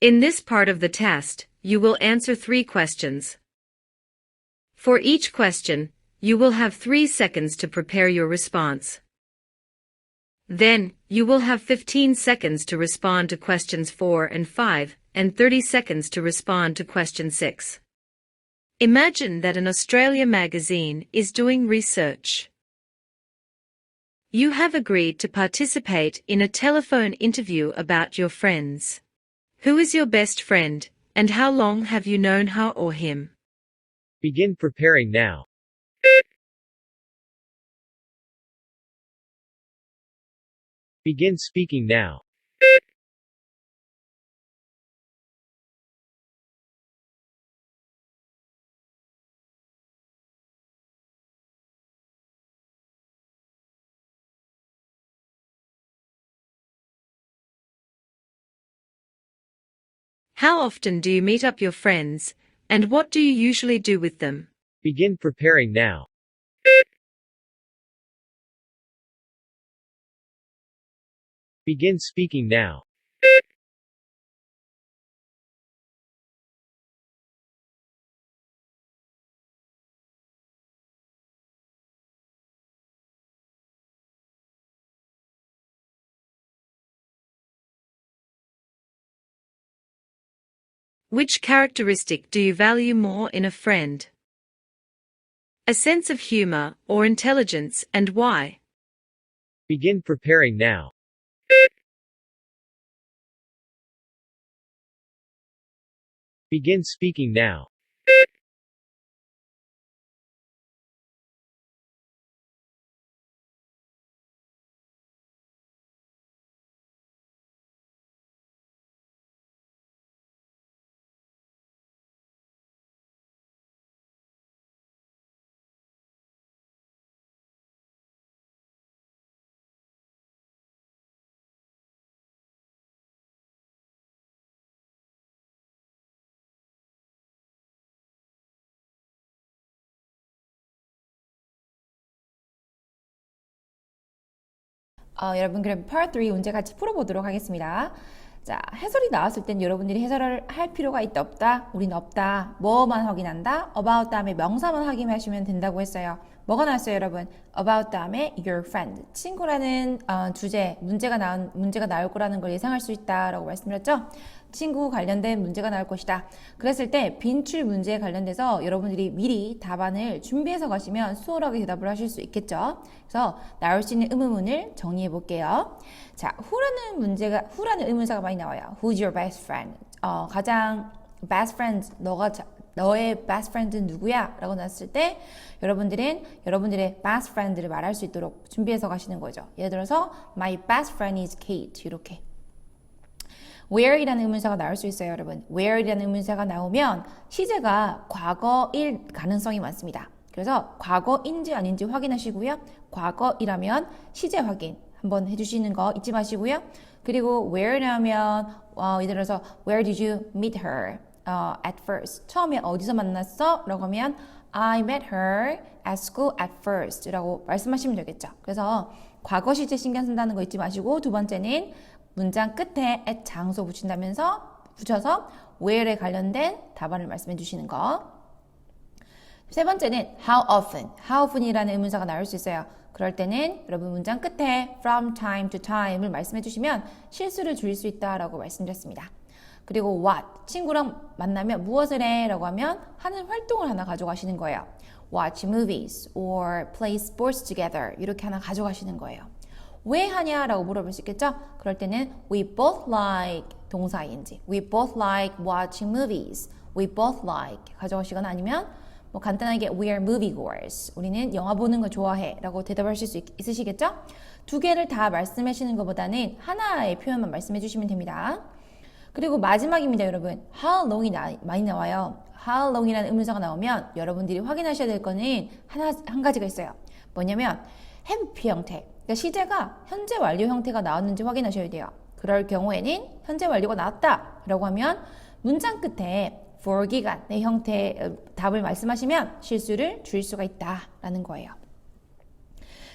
In this part of the test, you will answer three questions. For each question, you will have three seconds to prepare your response. Then, you will have 15 seconds to respond to questions 4 and 5, and 30 seconds to respond to question 6. Imagine that an Australia magazine is doing research. You have agreed to participate in a telephone interview about your friends. Who is your best friend, and how long have you known her or him? Begin preparing now. Begin speaking now. How often do you meet up your friends, and what do you usually do with them? Begin preparing now. Begin speaking now. Which characteristic do you value more in a friend? A sense of humor or intelligence and why? Begin preparing now. Begin speaking now. 어, 여러분 그럼 part 3 문제 같이 풀어보도록 하겠습니다. 자, 해설이 나왔을 땐 여러분들이 해설을 할 필요가 있다 없다? 우린 없다. 뭐만 확인한다? about 다음에 명사만 확인하시면 된다고 했어요. 뭐가 나왔어요, 여러분? about 다음에 your friend. 친구라는 어, 주제, 문제가 나온 문제가 나올 거라는 걸 예상할 수 있다라고 말씀드렸죠. 친구 관련된 문제가 나올 것이다. 그랬을 때 빈출 문제에 관련돼서 여러분들이 미리 답안을 준비해서 가시면 수월하게 대답을 하실 수 있겠죠. 그래서 나올 수 있는 의문문을 정리해 볼게요. 자, who라는 문제가 who라는 의문사가 많이 나와요. Who's your best friend? 어, 가장 best friend 너가 자, 너의 best friend는 누구야? 라고 나왔을 때 여러분들은 여러분들의 best friend를 말할 수 있도록 준비해서 가시는 거죠. 예를 들어서 my best friend is Kate 이렇게 where이라는 의문사가 나올 수 있어요, 여러분. where이라는 의문사가 나오면 시제가 과거일 가능성이 많습니다. 그래서 과거인지 아닌지 확인하시고요. 과거이라면 시제 확인 한번 해주시는 거 잊지 마시고요. 그리고 where라면 어, 예를 들어서 where did you meet her 어, at first? 처음에 어디서 만났어? 라고 하면 I met her at school at first 라고 말씀하시면 되겠죠. 그래서 과거 시제 신경 쓴다는 거 잊지 마시고 두 번째는 문장 끝에 at 장소 붙인다면서 붙여서 where에 관련된 답안을 말씀해 주시는 거. 세 번째는 how often, how often이라는 의문사가 나올 수 있어요. 그럴 때는 여러분 문장 끝에 from time to time을 말씀해 주시면 실수를 줄일 수 있다라고 말씀드렸습니다. 그리고 what, 친구랑 만나면 무엇을 해? 라고 하면 하는 활동을 하나 가져가시는 거예요. watch movies or play sports together 이렇게 하나 가져가시는 거예요. 왜 하냐라고 물어볼 수 있겠죠? 그럴 때는 we both like 동사인지 we both like watching movies we both like 가져가시거나 아니면 뭐 간단하게 we are moviegoers 우리는 영화 보는 거 좋아해 라고 대답하실 수 있, 있으시겠죠? 두 개를 다 말씀하시는 것보다는 하나의 표현만 말씀해 주시면 됩니다. 그리고 마지막입니다 여러분 how long이 나, 많이 나와요 how long이라는 의문사가 나오면 여러분들이 확인하셔야 될 거는 하나 한 가지가 있어요 뭐냐면 have 형태 그러니까 시제가 현재 완료 형태가 나왔는지 확인하셔야 돼요. 그럴 경우에는 현재 완료가 나왔다 라고 하면 문장 끝에 for 기간의 형태의 답을 말씀하시면 실수를 줄일 수가 있다라는 거예요.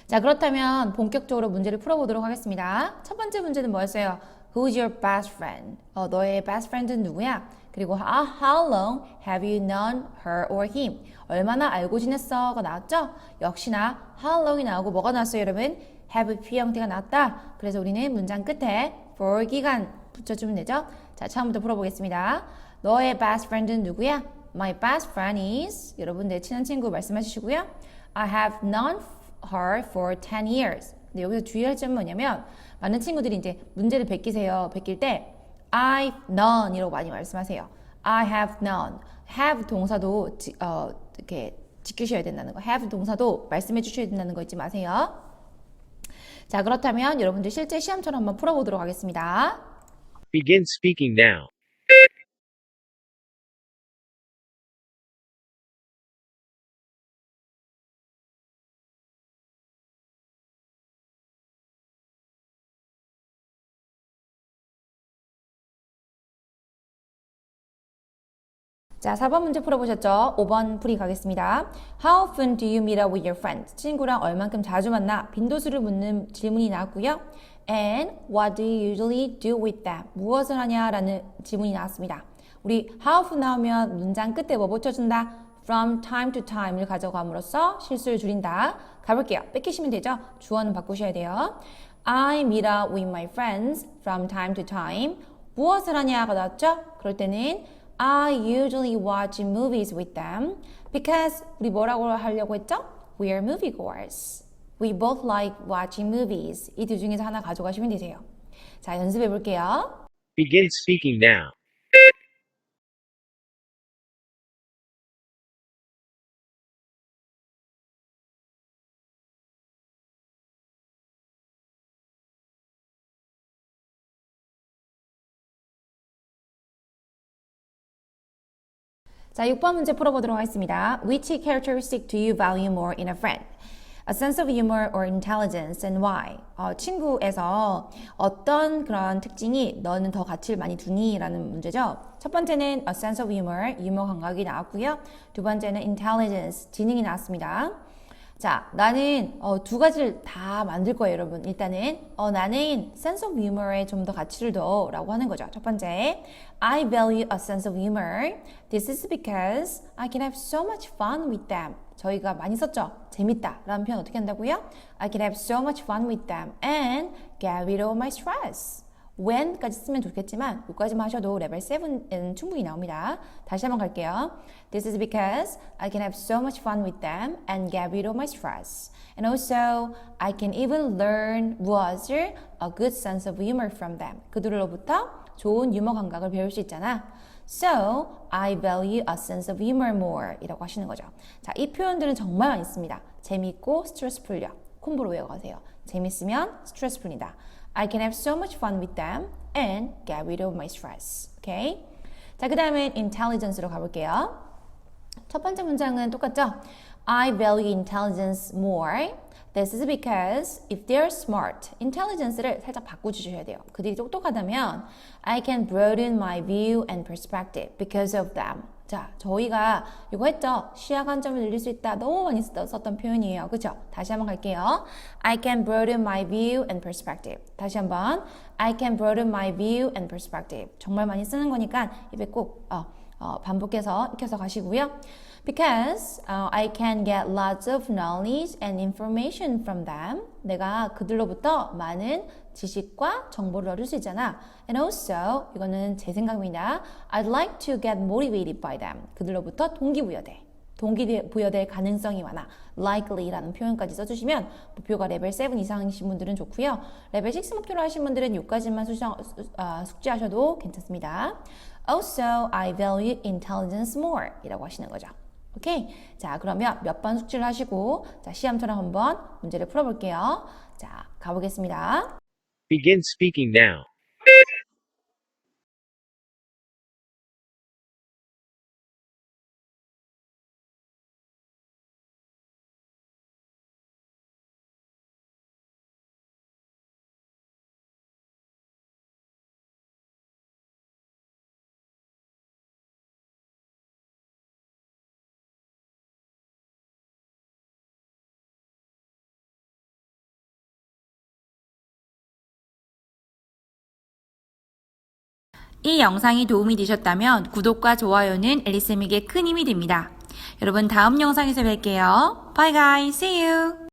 자 그렇다면 본격적으로 문제를 풀어보도록 하겠습니다. 첫 번째 문제는 뭐였어요? Who's your best friend? 어, 너의 best friend는 누구야? 그리고 how, how long have you known her or him? 얼마나 알고 지냈어가 나왔죠? 역시나 how long이 나오고 뭐가 나왔어요, 여러분? have p 형태가 나왔다. 그래서 우리는 문장 끝에 for 기간 붙여주면 되죠? 자, 처음부터 풀어보겠습니다. 너의 best friend는 누구야? My best friend is 여러분 내 친한 친구 말씀하시고요. I have known her for 10 years. 근데 여기서 주의할 점은 뭐냐면 많은 친구들이 이제 문제를 베끼세요. 베낄 때 I've known 이라고 많이 말씀하세요. I have known. have 동사도 지, 어, 이렇게 지키셔야 된다는 거. have 동사도 말씀해 주셔야 된다는 거 잊지 마세요. 자, 그렇다면 여러분들 실제 시험처럼 한번 풀어보도록 하겠습니다. Begin speaking now. 자, 4번 문제 풀어보셨죠? 5번 풀이 가겠습니다. How often do you meet up with your friends? 친구랑 얼만큼 자주 만나? 빈도수를 묻는 질문이 나왔고요. And what do you usually do with them? 무엇을 하냐? 라는 질문이 나왔습니다. 우리 how often 나오면 문장 끝에 뭐 붙여준다? From time to time을 가져감으로써 실수를 줄인다. 가볼게요. 뺏기시면 되죠? 주어는 바꾸셔야 돼요. I meet up with my friends from time to time. 무엇을 하냐가 나왔죠? 그럴 때는 I usually watch movies with them because 우리 뭐라고 하려고 했죠? We are moviegoers. We both like watching movies. 이 두 중에서 하나 가져가시면 되세요. 자, 연습해 볼게요. Begin speaking now. 자, 6번 문제 풀어보도록 하겠습니다. Which characteristic do you value more in a friend? A sense of humor or intelligence and why? 어, 친구에서 어떤 그런 특징이 너는 더 가치를 많이 두니? 라는 문제죠. 첫 번째는 a sense of humor, 유머 감각이 나왔고요. 두 번째는 intelligence, 지능이 나왔습니다. 자, 나는 어, 두 가지를 다 만들 거예요, 여러분. 일단은 어, 나는 sense of humor에 좀 더 가치를 둬라고 하는 거죠. 첫 번째, I value a sense of humor. This is because I can have so much fun with them. 저희가 많이 썼죠. 재밌다. 라는 표현 어떻게 한다고요? I can have so much fun with them and get rid of my stress. When까지 쓰면 좋겠지만 여기까지만 하셔도 레벨 7은 충분히 나옵니다. 다시 한번 갈게요. This is because I can have so much fun with them and get rid of my stress. And also, I can even learn 무엇을 a good sense of humor from them. 그들로부터 좋은 유머 감각을 배울 수 있잖아. So, I value a sense of humor more 이라고 하시는 거죠. 자, 이 표현들은 정말 많이 씁니다. 재밌고 스트레스 풀려. 콤보로 외워가세요. 재밌으면 스트레스 풀린다. I can have so much fun with them and get rid of my stress. Okay? 자, 그 다음에 intelligence로 가볼게요. 첫 번째 문장은 똑같죠? I value intelligence more. This is because if they're smart, intelligence를 살짝 바꿔주셔야 돼요. 그들이 똑똑하다면 I can broaden my view and perspective because of them. 자, 저희가 이거 했죠? 시야 관점을 늘릴 수 있다. 너무 많이 썼던 표현이에요. 그죠? 다시 한번 갈게요. I can broaden my view and perspective. 다시 한번. I can broaden my view and perspective. 정말 많이 쓰는 거니까 입에 꼭 어, 어, 반복해서 익혀서 가시고요. Because uh, I can get lots of knowledge and information from them. 내가 그들로부터 많은 지식과 정보를 얻을 수 있잖아. And also, 이거는 제 생각입니다. I'd like to get motivated by them. 그들로부터 동기부여돼. 동기부여될 가능성이 많아. likely라는 표현까지 써주시면 목표가 레벨 7 이상이신 분들은 좋고요. 레벨 6 목표로 하신 분들은 6까지만 수정, 어, 숙지하셔도 괜찮습니다. Also, I value intelligence more 이라고 하시는 거죠. 오케이? 자, 그러면 몇 번 숙지를 하시고 자, 시험처럼 한번 문제를 풀어볼게요. 자, 가보겠습니다. Begin speaking now. 이 영상이 도움이 되셨다면 구독과 좋아요는 엘리쌤에게 큰 힘이 됩니다. 여러분 다음 영상에서 뵐게요. Bye guys. See you.